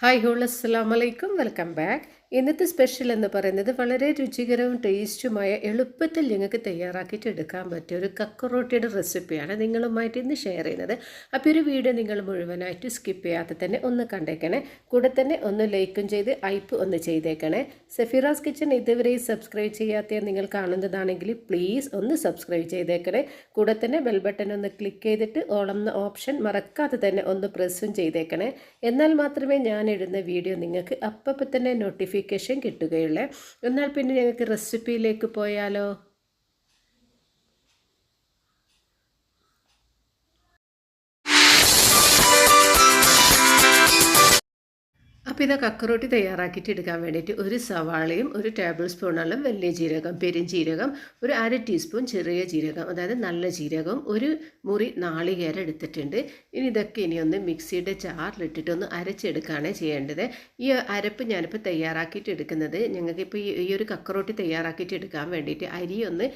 Hi whole അസ്സാം വലൈക്കും welcome back ഇന്നത്തെ സ്പെഷ്യൽ എന്ന് പറയുന്നത് വളരെ രുചികരവും ടേസ്റ്റുമായ എളുപ്പത്തിൽ നിങ്ങൾക്ക് തയ്യാറാക്കിയിട്ട് എടുക്കാൻ പറ്റിയ ഒരു കക്കറോട്ടിയുടെ റെസിപ്പിയാണ് നിങ്ങളുമായിട്ട് ഇന്ന് ഷെയർ ചെയ്യുന്നത്. അപ്പോൾ ഒരു വീഡിയോ നിങ്ങൾ മുഴുവനായിട്ട് സ്കിപ്പ് ചെയ്യാതെ തന്നെ ഒന്ന് കണ്ടേക്കണേ. കൂടെ തന്നെ ഒന്ന് ലൈക്കും ചെയ്ത് ഐപ്പ് ഒന്ന് ചെയ്തേക്കണേ. സെഫിറാസ് കിച്ചൺ ഇതുവരെ സബ്സ്ക്രൈബ് ചെയ്യാത്ത നിങ്ങൾ കാണുന്നതാണെങ്കിൽ പ്ലീസ് ഒന്ന് സബ്സ്ക്രൈബ് ചെയ്തേക്കണേ. കൂടെ തന്നെ ബെൽ ബട്ടൺ ഒന്ന് ക്ലിക്ക് ചെയ്തിട്ട് ഓളം ഓപ്ഷൻ മറക്കാതെ തന്നെ ഒന്ന് പ്രസ്സും ചെയ്തേക്കണേ. എന്നാൽ മാത്രമേ ഞാൻ ഇടുന്ന വീഡിയോ നിങ്ങൾക്ക് അപ്പം തന്നെ നോട്ടിഫിക്കേഷൻ കിട്ടുകയുള്ളൂ. എന്നാൽ പിന്നെ ഞങ്ങൾക്ക് റെസിപ്പിയിലേക്ക് പോയാലോ? അപ്പോൾ ഇത് കക്കറോട്ടി തയ്യാറാക്കിയിട്ട് എടുക്കാൻ വേണ്ടിയിട്ട് ഒരു സവാളയും ഒരു ടേബിൾ സ്പൂണോളം വലിയ ജീരകം പെരുംജീരകം ഒരു അര ടീസ്പൂൺ ചെറിയ ജീരകം അതായത് നല്ല ജീരകം ഒരു മുറി നാളികേരം എടുത്തിട്ടുണ്ട്. ഇനി ഇതൊക്കെ ഇനി ഒന്ന് മിക്സിയുടെ ജാറിലിട്ടിട്ട് ഒന്ന് അരച്ചെടുക്കുകയാണ് ചെയ്യേണ്ടത്. ഈ അരപ്പ് ഞാനിപ്പോൾ തയ്യാറാക്കിയിട്ട് എടുക്കുന്നത് ഞങ്ങൾക്കിപ്പോൾ ഈ ഒരു കക്കറോട്ടി തയ്യാറാക്കിയിട്ട് എടുക്കാൻ വേണ്ടിയിട്ട് അരി ഒന്ന്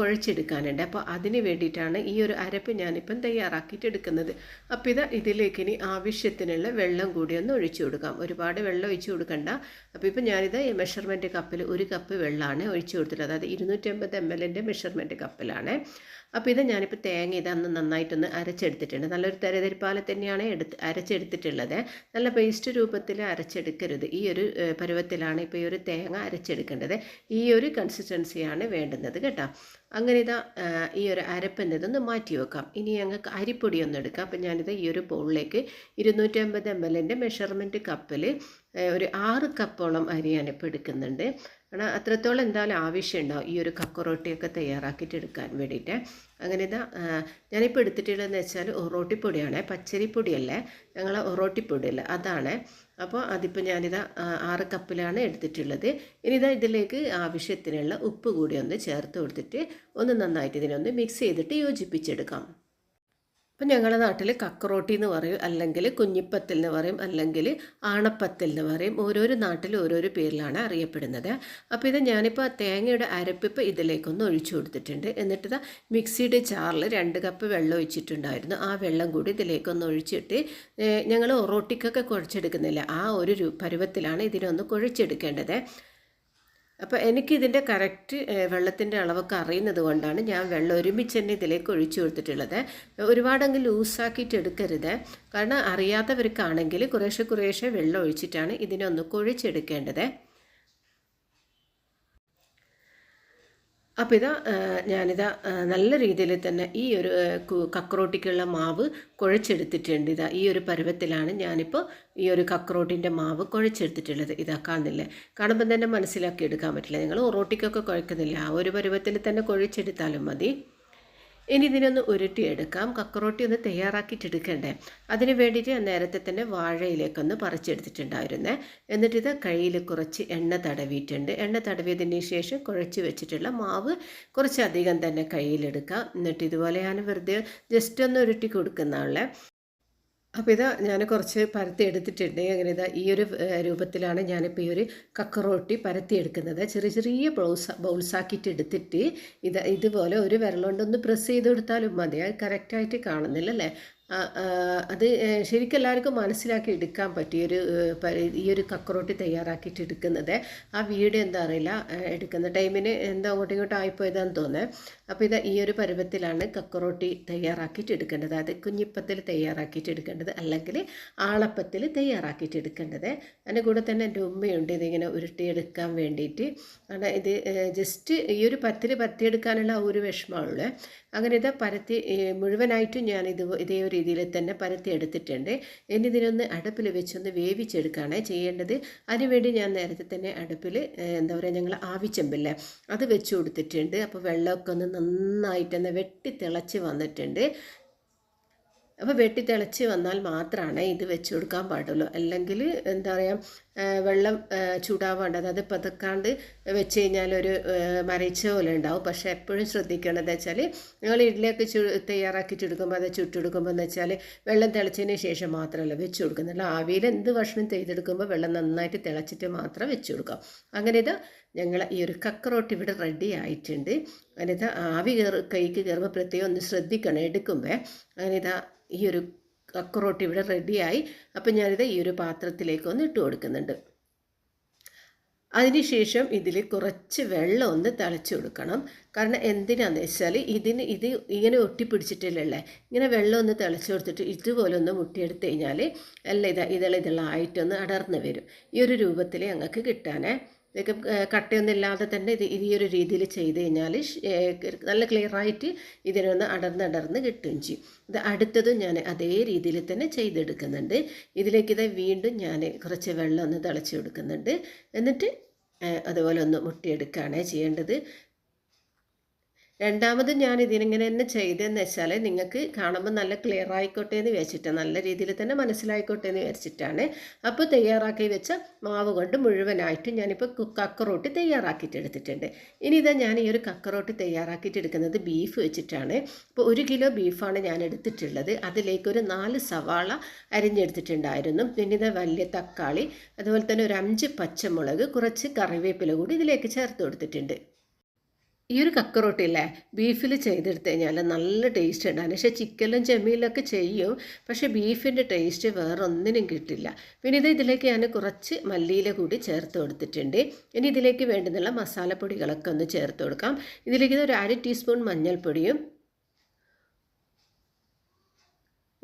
കുഴച്ചെടുക്കാനുണ്ട്. അപ്പോൾ അതിന് വേണ്ടിയിട്ടാണ് ഈ ഒരു അരപ്പ് ഞാനിപ്പം തയ്യാറാക്കിയിട്ട് എടുക്കുന്നത്. അപ്പോൾ ഇത് ഇതിലേക്ക് ഇനി ആവശ്യത്തിനുള്ള വെള്ളം കൂടി ഒന്ന് ഒഴിച്ചു കൊടുക്കാം. ഒരുപാട് വെള്ളം ഒഴിച്ചു കൊടുക്കണ്ട. അപ്പോൾ ഇപ്പോൾ ഞാനിത് മെഷർമെന്റ് കപ്പിൽ ഒരു കപ്പ് വെള്ളമാണ് ഒഴിച്ചു കൊടുത്തിട്ടുള്ളത്. അതായത് ഇരുന്നൂറ്റമ്പത് എം എല്ലിന്റെ മെഷർമെന്റ് കപ്പിലാണ് അപ്പോൾ ഇത് ഞാനിപ്പോൾ തേങ്ങ ഇതന്ന് നന്നായിട്ടൊന്ന് അരച്ചെടുത്തിട്ടുണ്ട്. നല്ലൊരു തെരതെരിപ്പാല തന്നെയാണ് എടുത്ത് അരച്ചെടുത്തിട്ടുള്ളത്. നല്ല പേസ്റ്റ് രൂപത്തിൽ അരച്ചെടുക്കരുത്. ഈ ഒരു പരുവത്തിലാണ് ഇപ്പോൾ ഈ ഒരു തേങ്ങ അരച്ചെടുക്കേണ്ടത്. ഈ ഒരു കൺസിസ്റ്റൻസിയാണ് വേണ്ടുന്നത് കേട്ടോ. അങ്ങനെ ഇതാ ഈ ഒരു അരപ്പിന്റെ ഇതൊന്ന് മാറ്റി വെക്കാം. ഇനി ഞങ്ങൾക്ക് അരിപ്പൊടി ഒന്ന് എടുക്കാം. അപ്പം ഞാനിത് ഈ ഒരു ബൗളിലേക്ക് ഇരുന്നൂറ്റമ്പത് എം എല്ലിന്റെ മെഷർമെന്റ് കപ്പിൽ ഒരു ആറ് കപ്പോളം അരി ഞാനിപ്പോൾ എടുക്കുന്നുണ്ട്. കാരണം അത്രത്തോളം എന്തായാലും ആവശ്യമുണ്ടാവും ഈ ഒരു കക്കറോട്ടിയൊക്കെ തയ്യാറാക്കിയിട്ട് എടുക്കാൻ വേണ്ടിയിട്ട്. അങ്ങനെ ഇതാ ഞാനിപ്പോൾ എടുത്തിട്ടുള്ളതെന്ന് വെച്ചാൽ ഒറോട്ടിപ്പൊടിയാണ്. പച്ചരിപ്പൊടിയല്ലേ ഞങ്ങൾ ഒറോട്ടിപ്പൊടിയല്ല അതാണ്. അപ്പോൾ അതിപ്പോൾ ഞാനിതാ ആറ് കപ്പിലാണ് എടുത്തിട്ടുള്ളത്. ഇനി ഇതാ ഇതിലേക്ക് ആവശ്യത്തിനുള്ള ഉപ്പ് കൂടി ഒന്ന് ചേർത്ത് കൊടുത്തിട്ട് ഒന്ന് നന്നായിട്ട് ഇതിനൊന്ന് മിക്സ് ചെയ്തിട്ട് യോജിപ്പിച്ചെടുക്കാം. അപ്പം ഞങ്ങളുടെ നാട്ടിൽ കക്കറോട്ടി എന്ന് പറയും അല്ലെങ്കിൽ കുഞ്ഞിപ്പത്തിൽ എന്ന് പറയും അല്ലെങ്കിൽ ആണപ്പത്തിൽ എന്ന് പറയും. ഓരോരോ നാട്ടിൽ ഓരോരോ പേരിലാണ് അറിയപ്പെടുന്നത്. അപ്പോൾ ഇത് ഞാനിപ്പോൾ തേങ്ങയുടെ അരപ്പിപ്പ് ഇതിലേക്കൊന്ന് ഒഴിച്ചു കൊടുത്തിട്ടുണ്ട്. എന്നിട്ട് ഇതാ മിക്സിയുടെ ചാറിൽ രണ്ട് കപ്പ് വെള്ളം ഒഴിച്ചിട്ടുണ്ടായിരുന്നു. ആ വെള്ളം കൂടി ഇതിലേക്കൊന്ന് ഒഴിച്ചിട്ട് ഞങ്ങൾ ഒറോട്ടിക്കൊക്കെ കുഴച്ചെടുക്കുന്നില്ല. ആ ഒരു പരുവത്തിലാണ് ഇതിനൊന്ന് കുഴച്ചെടുക്കേണ്ടത്. അപ്പോൾ എനിക്കിതിന്റെ കറക്റ്റ് വെള്ളത്തിന്റെ അളവൊക്കെ അറിയുന്നത് കൊണ്ടാണ് ഞാൻ വെള്ളം ഒരുമിച്ച് തന്നെ ഇതിലേക്ക് ഒഴിച്ചു കൊടുത്തിട്ടുള്ളത്. ഒരുപാടങ്ങ് ലൂസാക്കിയിട്ട് എടുക്കരുത്. കാരണം അറിയാത്തവർക്കാണെങ്കിൽ കുറേശ്ശെ കുറേശ്ശെ വെള്ളം ഒഴിച്ചിട്ടാണ് ഇതിനൊന്ന് കുഴിച്ചെടുക്കേണ്ടത്. അപ്പോൾ ഇതാ ഞാനിതാ നല്ല രീതിയിൽ തന്നെ ഈ ഒരു കക്രോട്ടിക്കുള്ള മാവ് കുഴച്ചെടുത്തിട്ടുണ്ട്. ഇതാ ഈ ഒരു പരുവത്തിലാണ് ഞാനിപ്പോൾ ഈ ഒരു കക്രോട്ടിന്റെ മാവ് കുഴച്ചെടുത്തിട്ടുള്ളത്. ഇതാ കാണുന്നില്ലേ? കാണുമ്പോൾ തന്നെ മനസ്സിലാക്കി എടുക്കാൻ പറ്റില്ല. നിങ്ങൾ ഒറോട്ടിക്കൊക്കെ കുഴക്കുന്നില്ല. ആ ഒരു പരുവത്തിൽ തന്നെ കുഴച്ചെടുത്താലും മതി. ഇനി ഇതിനൊന്ന് ഉരുട്ടിയെടുക്കാം. കക്കറോട്ടി ഒന്ന് തയ്യാറാക്കിയിട്ടെടുക്കണ്ടേ? അതിന് വേണ്ടിയിട്ട് നേരത്തെ തന്നെ വാഴയിലേക്കൊന്ന് പറിച്ചെടുത്തിട്ടുണ്ടായിരുന്നേ. എന്നിട്ട് ഇത് കയ്യിൽ കുറച്ച് എണ്ണ തടവിയിട്ടുണ്ട്. എണ്ണ തടവിയതിന് ശേഷം കുഴച്ച് വെച്ചിട്ടുള്ള മാവ് കുറച്ചധികം തന്നെ കയ്യിലെടുക്കാം. എന്നിട്ട് ഇതുപോലെ ഞാൻ വെറുതെ ജസ്റ്റ് ഒന്ന് ഉരുട്ടി കൊടുക്കുന്നതാണല്ലേ അപ്പോൾ ഇതാ ഞാൻ കുറച്ച് പരത്തി എടുത്തിട്ടുണ്ട്. അങ്ങനെ ഇതാ ഈ ഒരു രൂപത്തിലാണ് ഞാനിപ്പോൾ ഈ ഒരു കക്കറോട്ടി പരത്തി എടുക്കുന്നത്. ചെറിയ ചെറിയ ബൗൾസ് ബൗൾസാക്കിയിട്ട് എടുത്തിട്ട് ഇത് ഇതുപോലെ ഒരു വിരലുകൊണ്ടൊന്ന് പ്രസ് ചെയ്ത് കൊടുത്താലും മതി. അത് കറക്റ്റായിട്ട് കാണുന്നില്ല അല്ലേ? അത് ശരിക്കും എല്ലാവർക്കും മനസ്സിലാക്കി എടുക്കാൻ പറ്റിയൊരു ഈ ഒരു കക്കറോട്ടി തയ്യാറാക്കിയിട്ട് എടുക്കുന്നത്. ആ വീഡിയോ എന്താ അറിയില്ല എടുക്കുന്ന ടൈമിന് എന്താ അങ്ങോട്ടും ഇങ്ങോട്ടും ആയിപ്പോയതാന്ന് തോന്നേ അപ്പോൾ ഇത് ഈ ഒരു പരുവത്തിലാണ് കക്കറോട്ടി തയ്യാറാക്കിയിട്ട് എടുക്കേണ്ടത്. അത് കുഞ്ഞിപ്പത്തിൽ തയ്യാറാക്കിയിട്ട് എടുക്കേണ്ടത് അല്ലെങ്കിൽ ആളപ്പത്തിൽ തയ്യാറാക്കിയിട്ട് എടുക്കേണ്ടത്. അതിന്റെ കൂടെ തന്നെ എന്റെ ഉമ്മയുണ്ട് ഇതിങ്ങനെ ഉരുട്ടിയെടുക്കാൻ വേണ്ടിയിട്ട്. കാരണം ഇത് ജസ്റ്റ് ഈ ഒരു പത്തിൽ പരത്തിയെടുക്കാനുള്ള ഒരു വിഷമമുള്ളൂ അങ്ങനെ ഇത് പരത്തി മുഴുവനായിട്ടും ഞാൻ ഇത് ഇതേ ഒരു രീതിയിൽ തന്നെ പരത്തി എടുത്തിട്ടുണ്ട്. ഇനി ഇതിനൊന്ന് അടുപ്പിൽ വെച്ചൊന്ന് വേവിച്ചെടുക്കുകയാണ് ചെയ്യേണ്ടത്. അതിനുവേണ്ടി ഞാൻ നേരത്തെ തന്നെ അടുപ്പിൽ എന്താ പറയുക ഞങ്ങൾ ആവിച്ചെമ്പില്ലേ അത് വെച്ച് കൊടുത്തിട്ടുണ്ട്. അപ്പോൾ വെള്ളമൊക്കെ ഒന്ന് നന്നായിട്ടൊന്ന് വെട്ടി തിളച്ച് വന്നിട്ടുണ്ട്. അപ്പോൾ വെട്ടി തിളച്ച് വന്നാൽ മാത്രമാണ് ഇത് വെച്ച് കൊടുക്കാൻ പാടുള്ളൂ. അല്ലെങ്കിൽ എന്താ പറയുക വെള്ളം ചൂടാവാണ്ട് അതായത് പതക്കാണ്ട് വെച്ച് കഴിഞ്ഞാൽ ഒരു മരയിച്ച പോലെ ഉണ്ടാവും. പക്ഷേ എപ്പോഴും ശ്രദ്ധിക്കേണ്ടത് വെച്ചാൽ നിങ്ങൾ ഇഡ്ഡലിയൊക്കെ ചു തയ്യാറാക്കി ചുടുക്കുമ്പോൾ അത് ചുട്ടെടുക്കുമ്പോൾ എന്ന് വെച്ചാൽ വെള്ളം തിളച്ചതിന് ശേഷം മാത്രമല്ല വെച്ച് കൊടുക്കുന്നുള്ളൂ ആവിയിൽ എന്ത് ഭക്ഷണം ചെയ്തെടുക്കുമ്പോൾ വെള്ളം നന്നായിട്ട് തിളച്ചിട്ട് മാത്രം വെച്ച് കൊടുക്കാം അങ്ങനെ ഇത് ഞങ്ങൾ ഈ ഒരു കക്കറോട്ട് ഇവിടെ റെഡി ആയിട്ടുണ്ട്. അങ്ങനെ ഇത് ആവി കയറി കൈക്ക് കയറുമ്പോൾ പ്രത്യേകം ഒന്ന് ശ്രദ്ധിക്കണം. എടുക്കുമ്പോൾ അങ്ങനെ ഇതാ ഈ ഒരു കക്കറോട്ട് ഇവിടെ റെഡിയായി അപ്പം ഞാനിത് ഈ ഒരു പാത്രത്തിലേക്ക് ഒന്ന് ഇട്ട് കൊടുക്കുന്നുണ്ട്. അതിനുശേഷം ഇതിൽ കുറച്ച് വെള്ളം ഒന്ന് തിളച്ച് കൊടുക്കണം. കാരണം എന്തിനാന്ന് വെച്ചാൽ ഇതിന് ഇത് ഇങ്ങനെ ഒട്ടിപ്പിടിച്ചിട്ടില്ലല്ലേ? ഇങ്ങനെ വെള്ളം ഒന്ന് തിളച്ച് കൊടുത്തിട്ട് ഇതുപോലെ ഒന്ന് മുട്ടിയെടുത്ത് കഴിഞ്ഞാൽ എല്ലാം ഇതാ ഇതെല്ലാം ഇതെല്ലാം ആയിട്ടൊന്ന് അടർന്ന് വരും. ഈ ഒരു രൂപത്തിൽ ഞങ്ങൾക്ക് കിട്ടാനേ. ഇതൊക്കെ കട്ടയൊന്നും ഇല്ലാതെ തന്നെ ഇത് ഈ ഒരു രീതിയിൽ ചെയ്ത് കഴിഞ്ഞാൽ നല്ല ക്ലിയറായിട്ട് ഇതിനൊന്ന് അടർന്നടർന്ന് കിട്ടുകയും ചെയ്യും. ഇത് അടുത്തതും ഞാൻ അതേ രീതിയിൽ തന്നെ ചെയ്തെടുക്കുന്നുണ്ട്. ഇതിലേക്ക് ഇത് വീണ്ടും ഞാൻ കുറച്ച് വെള്ളം ഒന്ന് തിളച്ച് കൊടുക്കുന്നുണ്ട്. എന്നിട്ട് അതുപോലെ ഒന്ന് മുട്ടിയെടുക്കുകയാണ് ചെയ്യേണ്ടത്. രണ്ടാമത് ഞാൻ ഇതിനിങ്ങനെ തന്നെ ചെയ്തതെന്ന് വെച്ചാൽ നിങ്ങൾക്ക് കാണുമ്പോൾ നല്ല ക്ലിയർ ആയിക്കോട്ടെ എന്ന് വെച്ചിട്ട് നല്ല രീതിയിൽ തന്നെ മനസ്സിലായിക്കോട്ടെ എന്ന് വിചാരിച്ചിട്ടാണ്. അപ്പോൾ തയ്യാറാക്കി വെച്ച മാവ് കൊണ്ട് മുഴുവനായിട്ട് ഞാനിപ്പോൾ കക്കറോട്ടി തയ്യാറാക്കിയിട്ട് എടുത്തിട്ടുണ്ട്. ഇനി ഇതാ ഞാൻ ഈ ഒരു കക്കറോട്ടി തയ്യാറാക്കിയിട്ട് എടുക്കുന്നത് ബീഫ് വെച്ചിട്ടാണ്. ഇപ്പോൾ ഒരു കിലോ ബീഫാണ് ഞാൻ എടുത്തിട്ടുള്ളത്. അതിലേക്ക് ഒരു നാല് സവാള അരിഞ്ഞെടുത്തിട്ടുണ്ടായിരുന്നു. പിന്നെ ഇതാ വലിയ തക്കാളി അതുപോലെ തന്നെ ഒരു അഞ്ച് പച്ചമുളക് കുറച്ച് കറിവേപ്പില കൂടി ഇതിലേക്ക് ചേർത്ത് കൊടുത്തിട്ടുണ്ട്. ഈ ഒരു കക്കറോട്ടില്ലേ ബീഫിൽ ചെയ്തെടുത്ത് കഴിഞ്ഞാൽ നല്ല ടേസ്റ്റ് ഉണ്ടാകും പക്ഷേ ചിക്കനിലും ചെമ്മീനിലൊക്കെ ചെയ്യും. പക്ഷേ ബീഫിന്റെ ടേസ്റ്റ് വേറെ ഒന്നിനും കിട്ടില്ല. പിന്നെ ഇത് ഇതിലേക്ക് ഞാൻ കുറച്ച് മല്ലിയില കൂടി ചേർത്ത് കൊടുത്തിട്ടുണ്ട്. ഇനി ഇതിലേക്ക് വേണ്ടുന്നുള്ള മസാലപ്പൊടികളൊക്കെ ഒന്ന് ചേർത്ത് കൊടുക്കാം. ഇതിലേക്ക് ഒരു അര ടീസ്പൂൺ മഞ്ഞൾപ്പൊടിയും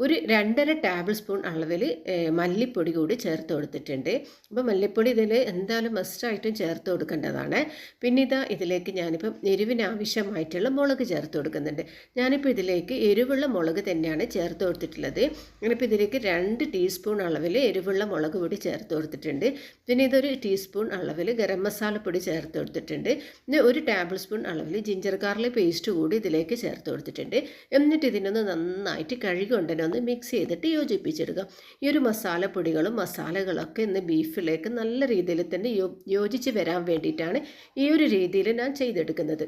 ഒരു രണ്ടര ടേബിൾ സ്പൂൺ അളവിൽ മല്ലിപ്പൊടി കൂടി ചേർത്ത് കൊടുത്തിട്ടുണ്ട്. അപ്പോൾ മല്ലിപ്പൊടി ഇതിൽ എന്തായാലും മസ്റ്റായിട്ടും ചേർത്ത് കൊടുക്കേണ്ടതാണ്. പിന്നെ ഇതാ ഇതിലേക്ക് ഞാനിപ്പം എരിവിന് ആവശ്യമായിട്ടുള്ള മുളക് ചേർത്ത് കൊടുക്കുന്നുണ്ട്. ഞാനിപ്പോൾ ഇതിലേക്ക് എരിവുള്ള മുളക് തന്നെയാണ് ചേർത്ത് കൊടുത്തിട്ടുള്ളത്. ഞാനിപ്പോൾ ഇതിലേക്ക് രണ്ട് ടീസ്പൂൺ അളവിൽ എരിവുള്ള മുളക് പൊടി ചേർത്ത് കൊടുത്തിട്ടുണ്ട്. പിന്നെ ഇതൊരു ടീസ്പൂൺ അളവിൽ ഗരം മസാലപ്പൊടി ചേർത്ത് കൊടുത്തിട്ടുണ്ട്. പിന്നെ ഒരു ടേബിൾ സ്പൂൺ അളവിൽ ജിഞ്ചർ ഗാർലിക് പേസ്റ്റ് കൂടി ഇതിലേക്ക് ചേർത്ത് കൊടുത്തിട്ടുണ്ട്. എന്നിട്ട് ഇതിനൊന്ന് നന്നായിട്ട് കഴുകൊണ്ടനെ ഒന്ന് മിക്സ് ചെയ്തിട്ട് യോജിപ്പിച്ചെടുക്കുക. ഈ ഒരു മസാലപ്പൊടികളും മസാലകളൊക്കെ ഇന്ന് ബീഫിലേക്ക് നല്ല രീതിയിൽ തന്നെ യോജിച്ച് വരാൻ വേണ്ടിയിട്ടാണ് ഈ ഒരു രീതിയിൽ ഞാൻ ചെയ്തെടുക്കുന്നത്.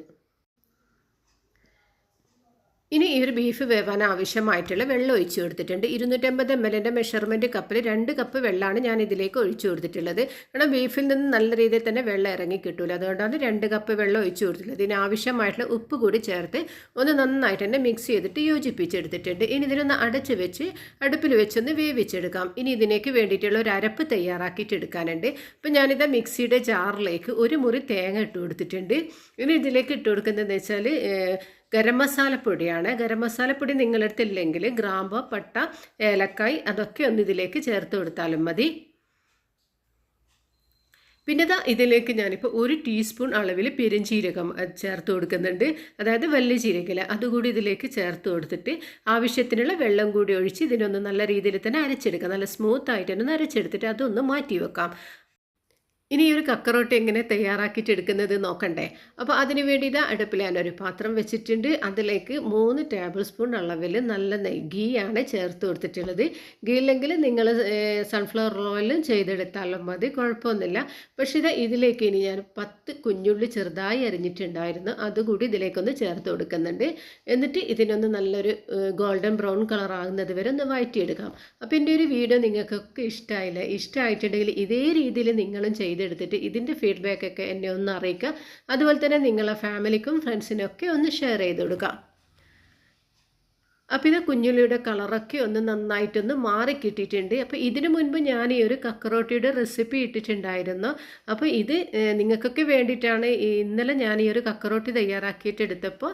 ഇനി ഈ ഒരു ബീഫ് വേവാൻ ആവശ്യമായിട്ടുള്ള വെള്ളം ഒഴിച്ചു കൊടുത്തിട്ടുണ്ട്. ഇരുന്നൂറ്റമ്പത് എം എല്ലിന്റെ മെഷർമെന്റ് കപ്പിൽ രണ്ട് കപ്പ് വെള്ളമാണ് ഞാൻ ഇതിലേക്ക് ഒഴിച്ചു കൊടുത്തിട്ടുള്ളത്. കാരണം ബീഫിൽ നിന്ന് നല്ല രീതിയിൽ തന്നെ വെള്ളം ഇറങ്ങി കിട്ടില്ല അതുകൊണ്ടാണ് രണ്ട് കപ്പ് വെള്ളം ഒഴിച്ചു കൊടുത്തിട്ടുള്ളത്. ഇതിന് ആവശ്യമായിട്ടുള്ള ഉപ്പ് കൂടി ചേർത്ത് ഒന്ന് നന്നായിട്ട് തന്നെ മിക്സ് ചെയ്തിട്ട് യോജിപ്പിച്ചെടുത്തിട്ടുണ്ട്. ഇനി ഇതിനൊന്ന് അടച്ച് വെച്ച് അടുപ്പിൽ വെച്ചൊന്ന് വേവിച്ചെടുക്കാം. ഇനി ഇതിനേക്ക് വേണ്ടിയിട്ടുള്ള ഒരു അരപ്പ് തയ്യാറാക്കിയിട്ട് എടുക്കാനുണ്ട്. അപ്പോൾ ഞാനിത് മിക്സിയുടെ ജാറിലേക്ക് ഒരു മുറി തേങ്ങ ഇട്ട് കൊടുത്തിട്ടുണ്ട്. ഇനി ഇതിലേക്ക് ഇട്ട് കൊടുക്കുന്നതെന്ന് വെച്ചാൽ ഗരം മസാലപ്പൊടിയാണ് ഗരം മസാലപ്പൊടി നിങ്ങളടുത്തില്ലെങ്കിൽ ഗ്രാമ്പ് പട്ട ഏലക്കായ് അതൊക്കെ ഒന്ന് ഇതിലേക്ക് ചേർത്ത് കൊടുത്താലും മതി. പിന്നെ ഇതാ ഇതിലേക്ക് ഞാനിപ്പോൾ ഒരു ടീസ്പൂൺ അളവിൽ പെരുംജീരകം ചേർത്ത് കൊടുക്കുന്നുണ്ട്. അതായത് വലിയ ജീരകല അതുകൂടി ഇതിലേക്ക് ചേർത്ത് കൊടുത്തിട്ട് ആവശ്യത്തിനുള്ള വെള്ളം കൂടി ഒഴിച്ച് ഇതിനൊന്ന് നല്ല രീതിയിൽ തന്നെ അരച്ചെടുക്കാം. നല്ല സ്മൂത്ത് ആയിട്ട് തന്നെ അരച്ചെടുത്തിട്ട് അതൊന്ന് മാറ്റി വെക്കാം. ഇനി ഈ ഒരു കക്കറോട്ട് എങ്ങനെ തയ്യാറാക്കിയിട്ട് എടുക്കുന്നത് നോക്കണ്ടേ. അപ്പോൾ അതിന് വേണ്ടി ഇതാ അടുപ്പിൽ ഞാനൊരു പാത്രം വെച്ചിട്ടുണ്ട്. അതിലേക്ക് മൂന്ന് ടേബിൾ സ്പൂൺ അളവിൽ നല്ല നെയ്യാണ് ചേർത്ത് കൊടുത്തിട്ടുള്ളത്. ഗീ ഇല്ലെങ്കിൽ നിങ്ങൾ സൺഫ്ലവർ ഓയിലും ചെയ്തെടുത്താലും മതി കുഴപ്പമൊന്നുമില്ല. പക്ഷേ ഇത് ഇതിലേക്ക് ഇനി ഞാൻ പത്ത് കുഞ്ഞുള്ളി ചെറുതായി അരിഞ്ഞിട്ടുണ്ടായിരുന്നു. അതുകൂടി ഇതിലേക്കൊന്ന് ചേർത്ത് കൊടുക്കുന്നുണ്ട്. എന്നിട്ട് ഇതിനൊന്ന് നല്ലൊരു ഗോൾഡൻ ബ്രൗൺ കളർ ആകുന്നത് വരെ ഒന്ന് വഴറ്റിയെടുക്കാം. അപ്പോൾ എന്റെ ഒരു വീഡിയോ നിങ്ങൾക്കൊക്കെ ഇഷ്ടമായില്ല? ഇഷ്ടമായിട്ടുണ്ടെങ്കിൽ ഇതേ രീതിയിൽ നിങ്ങളും ചെയ്ത് ചെയ്തെടുത്തിട്ട് ഇതിന്റെ ഫീഡ്ബാക്കൊക്കെ എന്നെ ഒന്ന് അറിയിക്കുക. അതുപോലെ തന്നെ നിങ്ങളെ ഫാമിലിക്കും ഫ്രണ്ട്സിനൊക്കെ ഒന്ന് ഷെയർ ചെയ്ത് കൊടുക്കുക. അപ്പോൾ ഇത് കുഞ്ഞുള്ളിയുടെ കളറൊക്കെ ഒന്ന് നന്നായിട്ടൊന്ന് മാറി കിട്ടിയിട്ടുണ്ട്. അപ്പോൾ ഇതിനു മുൻപ് ഞാൻ ഈ ഒരു കക്കറോട്ടിയുടെ റെസിപ്പി ഇട്ടിട്ടുണ്ടായിരുന്നു. അപ്പോൾ ഇത് നിങ്ങൾക്കൊക്കെ വേണ്ടിയിട്ടാണ് ഇന്നലെ ഞാൻ ഈ ഒരു കക്കറോട്ടി തയ്യാറാക്കിയിട്ട് എടുത്തപ്പോൾ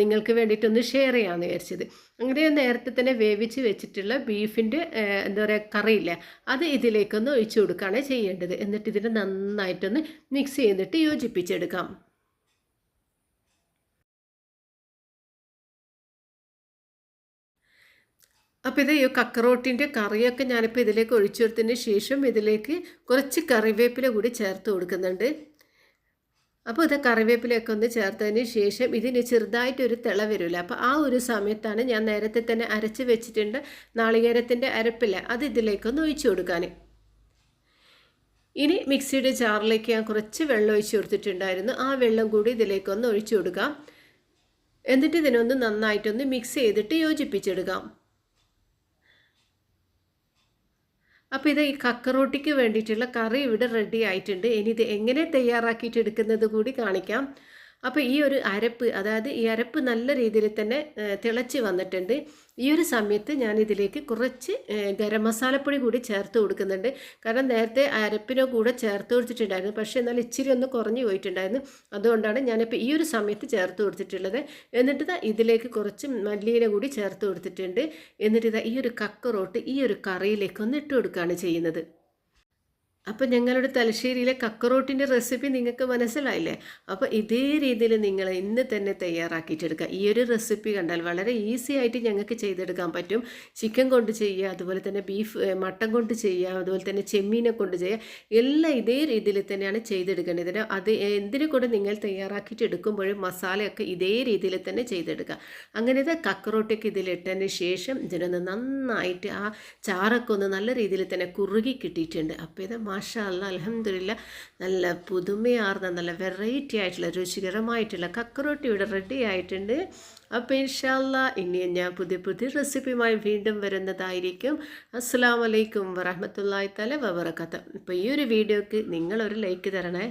നിങ്ങൾക്ക് വേണ്ടിയിട്ടൊന്ന് ഷെയർ ചെയ്യാമെന്ന് വിചാരിച്ചത്. അങ്ങനെ നേരത്തെ തന്നെ വേവിച്ച് വെച്ചിട്ടുള്ള ബീഫിന്റെ എന്താ പറയുക കറിയില്ല അത് ഇതിലേക്കൊന്ന് ഒഴിച്ചു കൊടുക്കുകയാണ് ചെയ്യേണ്ടത്. എന്നിട്ട് ഇതിനെ നന്നായിട്ടൊന്ന് മിക്സ് ചെയ്തിട്ട് യോജിപ്പിച്ചെടുക്കാം. അപ്പോൾ ഇത് ഈ കക്കറോട്ടിന്റെ കറിയൊക്കെ ഞാനിപ്പോൾ ഇതിലേക്ക് ഒഴിച്ചു കൊടുത്തതിന് ശേഷം ഇതിലേക്ക് കുറച്ച് കറിവേപ്പില കൂടി ചേർത്ത് കൊടുക്കുന്നുണ്ട്. അപ്പോൾ ഇത് കറിവേപ്പിലയൊക്കെ ഒന്ന് ചേർത്തതിന് ശേഷം ഇതിന് ചെറുതായിട്ടൊരു തിള വരില്ല അപ്പോൾ ആ ഒരു സമയത്താണ് ഞാൻ നേരത്തെ തന്നെ അരച്ച് വെച്ചിട്ടുണ്ട് നാളികേരത്തിന്റെ അരപ്പില്ല അത് ഇതിലേക്കൊന്ന് ഒഴിച്ചു കൊടുക്കാൻ ഇനി മിക്സിയുടെ ജാറിലേക്ക് ഞാൻ കുറച്ച് വെള്ളം ഒഴിച്ചു കൊടുത്തിട്ടുണ്ടായിരുന്നു. ആ വെള്ളം കൂടി ഇതിലേക്കൊന്ന് ഒഴിച്ചു കൊടുക്കാം. എന്നിട്ട് ഇതിനൊന്ന് നന്നായിട്ടൊന്ന് മിക്സ് ചെയ്തിട്ട് യോജിപ്പിച്ചെടുക്കാം. അപ്പോൾ ഇത് ഈ കക്കറോട്ടിക്ക് വേണ്ടിയിട്ടുള്ള കറി ഇവിടെ റെഡി ആയിട്ടുണ്ട്. ഇനി ഇത് എങ്ങനെ തയ്യാറാക്കിയിട്ട് എടുക്കുന്നത് കൂടി കാണിക്കാം. അപ്പോൾ ഈ ഒരു അരപ്പ് അതായത് ഈ അരപ്പ് നല്ല രീതിയിൽ തന്നെ തിളച്ച് വന്നിട്ടുണ്ട്. ഈ ഒരു സമയത്ത് ഞാൻ ഇതിലേക്ക് കുറച്ച് ഗരം മസാലപ്പൊടി കൂടി ചേർത്ത് കൊടുക്കുന്നുണ്ട്. കാരണം നേരത്തെ അരപ്പിനോ കൂടെ ചേർത്ത് കൊടുത്തിട്ടുണ്ടായിരുന്നു. പക്ഷേ എന്നാൽ ഇച്ചിരി ഒന്ന് കുറഞ്ഞു പോയിട്ടുണ്ടായിരുന്നു. അതുകൊണ്ടാണ് ഞാനിപ്പോൾ ഈ ഒരു സമയത്ത് ചേർത്ത് കൊടുത്തിട്ടുള്ളത്. എന്നിട്ട് ദാ ഇതിലേക്ക് കുറച്ച് മല്ലിയില കൂടി ചേർത്ത് കൊടുത്തിട്ടുണ്ട്. എന്നിട്ട് ഇതാ ഈ ഒരു കക്കറോട്ട് ഈ ഒരു കറിയിലേക്ക് ഒന്ന് ഇട്ട് കൊടുക്കുകയാണ് ചെയ്യുന്നത്. അപ്പോൾ ഞങ്ങളുടെ തലശ്ശേരിയിലെ കക്കറോട്ടിന്റെ റെസിപ്പി നിങ്ങൾക്ക് മനസ്സിലായില്ലേ? അപ്പോൾ ഇതേ രീതിയിൽ നിങ്ങൾ ഇന്ന് തന്നെ തയ്യാറാക്കിയിട്ടെടുക്കുക ഈ ഒരു റെസിപ്പി കണ്ടാൽ വളരെ ഈസി ആയിട്ട് ഞങ്ങൾക്ക് ചെയ്തെടുക്കാൻ പറ്റും. ചിക്കൻ കൊണ്ട് ചെയ്യുക അതുപോലെ തന്നെ ബീഫ് മട്ടൻ കൊണ്ട് ചെയ്യുക അതുപോലെ തന്നെ ചെമ്മീനെ കൊണ്ട് ചെയ്യുക എല്ലാം ഇതേ രീതിയിൽ തന്നെയാണ് ചെയ്തെടുക്കേണ്ടത്. അത് എന്തിനു കൂടെ നിങ്ങൾ തയ്യാറാക്കിയിട്ട് എടുക്കുമ്പോഴും മസാലയൊക്കെ ഇതേ രീതിയിൽ തന്നെ ചെയ്തെടുക്കുക. അങ്ങനെ ഇത് കക്കറോട്ടൊക്കെ ഇതിലിട്ടതിന് ശേഷം ഇതിനൊന്ന് നന്നായിട്ട് ആ ചാറൊക്കെ ഒന്ന് നല്ല രീതിയിൽ തന്നെ കുറുകി കിട്ടിയിട്ടുണ്ട്. അപ്പോൾ ഇത് മാഷാ അല്ല അലഹമില്ല നല്ല പുതുമയാർന്ന നല്ല വെറൈറ്റി ആയിട്ടുള്ള രുചികരമായിട്ടുള്ള കക്കറോട്ടി ഇവിടെ റെഡി ആയിട്ടുണ്ട്. അപ്പോൾ ഇൻഷാല്ല ഇനിയും ഞാൻ പുതിയ പുതിയ റെസിപ്പിയുമായി വീണ്ടും വരുന്നതായിരിക്കും. അസ്സാം വലൈക്കും വറഹമത്തല്ലാത്തല തല വബറക്കത്ത് അപ്പോൾ ഈ ഒരു വീഡിയോക്ക് നിങ്ങളൊരു ലൈക്ക് തരണേ.